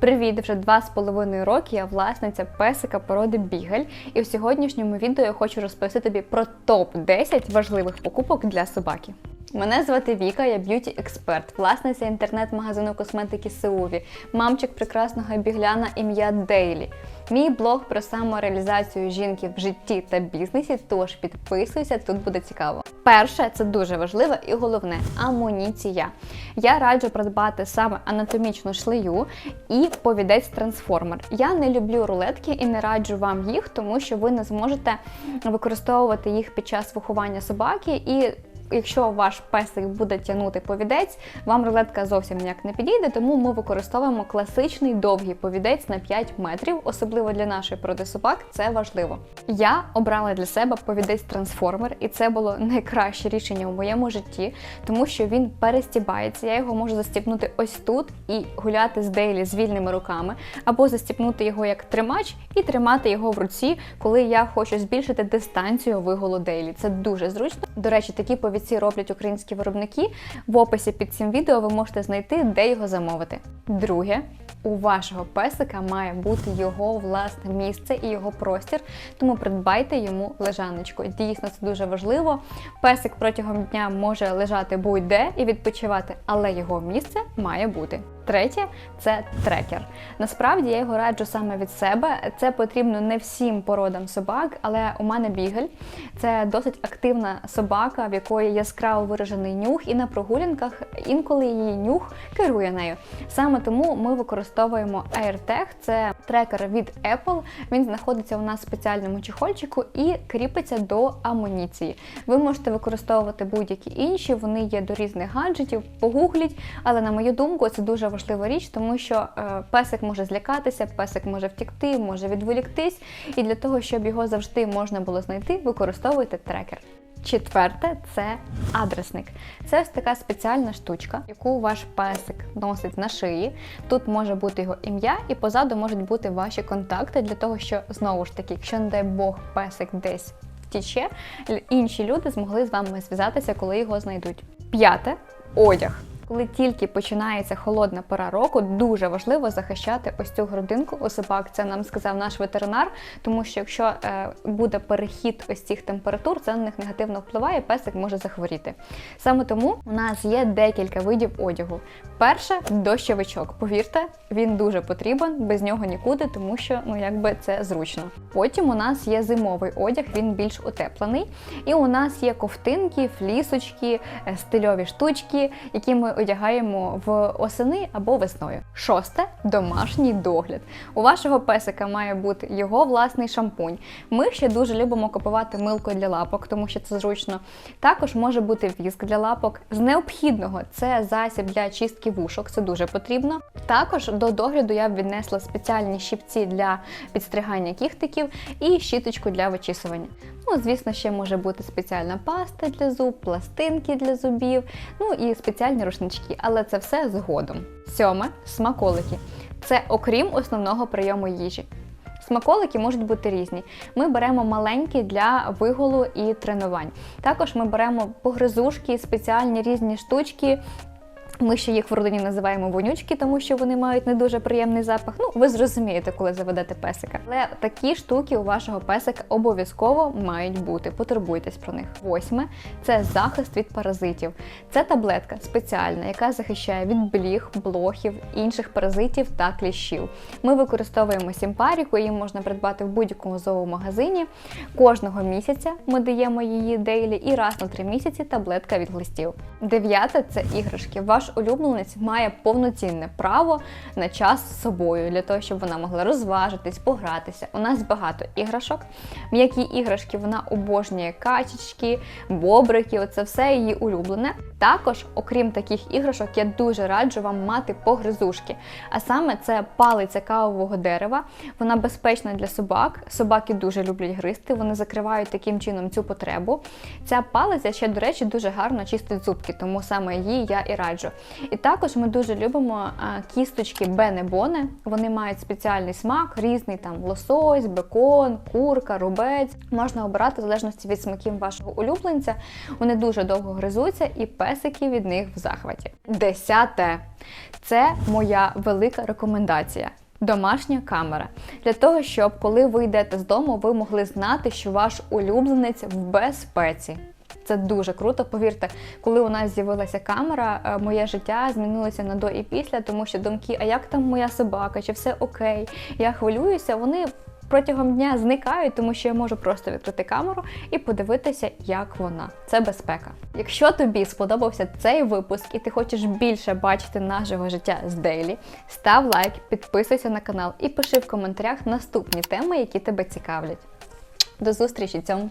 Привіт! Вже два з половиною роки я власниця песика породи Бігель, і в сьогоднішньому відео я хочу розповісти тобі про топ-10 важливих покупок для собаки. Мене звати Віка, я б'юті-експерт, власниця інтернет-магазину косметики Сеуві, мамчик прекрасного бігляна ім'я Дейлі. Мій блог про самореалізацію жінки в житті та бізнесі, тож підписуйся, тут буде цікаво. Перше, це дуже важливе і головне амуніція. Я раджу придбати саме анатомічну шлею і повідець трансформер. Я не люблю рулетки і не раджу вам їх, тому що ви не зможете використовувати їх під час виховання собаки і якщо ваш песик буде тягнути повідець, вам рулетка зовсім ніяк не підійде, тому ми використовуємо класичний довгий повідець на 5 метрів, особливо для нашої породи собак, це важливо. Я обрала для себе повідець трансформер, і це було найкраще рішення у моєму житті, тому що він перестібається. Я його можу застібнути ось тут і гуляти з Дейлі з вільними руками, або застібнути його як тримач і тримати його в руці, коли я хочу збільшити дистанцію виголу Дейлі. Це дуже зручно. До речі, такі повідці роблять українські виробники. В описі під цим відео ви можете знайти, де його замовити. Друге, у вашого песика має бути його власне місце і його простір, тому придбайте йому лежаночку. Дійсно, це дуже важливо. Песик протягом дня може лежати будь-де і відпочивати, але його місце має бути. Третє це трекер. Насправді я його раджу саме від себе. Це потрібно не всім породам собак, але у мене бігель. Це досить активна собака, в якої яскраво виражений нюх, і на прогулянках інколи її нюх керує нею. Саме тому ми використовуємо AirTag, це трекер від Apple. Він знаходиться у нас в спеціальному чехольчику і кріпиться до амуніції. Ви можете використовувати будь-які інші, вони є до різних гаджетів, погугліть, але на мою думку, це дуже важливо важлива річ, тому що е, песик може злякатися, песик може втікти, може відволіктись, і для того, щоб його завжди можна було знайти, використовуйте трекер. Четверте це адресник. Це ось така спеціальна штучка, яку ваш песик носить на шиї. Тут може бути його ім'я, і позаду можуть бути ваші контакти для того, що знову ж таки, якщо не дай Бог песик десь втіче, інші люди змогли з вами зв'язатися, коли його знайдуть. П'яте одяг. Коли тільки починається холодна пора року, дуже важливо захищати ось цю грудинку у собак. Це нам сказав наш ветеринар, тому що якщо е, буде перехід ось цих температур, це на них негативно впливає, песик може захворіти. Саме тому у нас є декілька видів одягу. Перше дощовичок. Повірте, він дуже потрібен, без нього нікуди, тому що ну якби це зручно. Потім у нас є зимовий одяг, він більш утеплений. І у нас є ковтинки, флісочки, е, стильові штучки, які ми одягаємо в осени або весною. Шосте домашній догляд. У вашого песика має бути його власний шампунь. Ми ще дуже любимо купувати милку для лапок, тому що це зручно. Також може бути віск для лапок. З необхідного це засіб для чистки вушок, це дуже потрібно. Також до догляду я б віднесла спеціальні щипці для підстригання кіхтиків і щіточку для вичісування. Ну, звісно, ще може бути спеціальна паста для зуб, пластинки для зубів, ну і спеціальні рушнички, але це все згодом. Сьоме смаколики. Це окрім основного прийому їжі. Смаколики можуть бути різні. Ми беремо маленькі для виголу і тренувань. Також ми беремо погризушки, спеціальні різні штучки ми ще їх в родині називаємо вонючки, тому що вони мають не дуже приємний запах. Ну, ви зрозумієте, коли заведете песика. Але такі штуки у вашого песика обов'язково мають бути. Потурбуйтесь про них. Восьме це захист від паразитів. Це таблетка спеціальна, яка захищає від бліг, блохів, інших паразитів та кліщів. Ми використовуємо сімпаріку, її можна придбати в будь-якому зоомагазині. Кожного місяця ми даємо її дейлі і раз на три місяці таблетка від глистів. Дев'яте це іграшки. Ваш ваш улюбленець має повноцінне право на час з собою, для того, щоб вона могла розважитись, погратися. У нас багато іграшок. М'які іграшки вона обожнює качечки, бобрики, оце все її улюблене. Також, окрім таких іграшок, я дуже раджу вам мати погризушки. А саме це палиця кавового дерева. Вона безпечна для собак. Собаки дуже люблять гризти, вони закривають таким чином цю потребу. Ця палиця ще, до речі, дуже гарно чистить зубки, тому саме її я і раджу. І також ми дуже любимо кісточки Бене-Боне. Вони мають спеціальний смак, різний там лосось, бекон, курка, рубець. Можна обирати в залежності від смаків вашого улюбленця. Вони дуже довго гризуться, і песики від них в захваті. Десяте. Це моя велика рекомендація. Домашня камера для того, щоб коли ви йдете з дому, ви могли знати, що ваш улюбленець в безпеці. Це дуже круто. Повірте, коли у нас з'явилася камера, е, моє життя змінилося на до і після, тому що думки, а як там моя собака, чи все окей? Я хвилююся, вони. Протягом дня зникають, тому що я можу просто відкрити камеру і подивитися, як вона. Це безпека. Якщо тобі сподобався цей випуск і ти хочеш більше бачити нашого життя з Дейлі, став лайк, підписуйся на канал і пиши в коментарях наступні теми, які тебе цікавлять. До зустрічі цьому!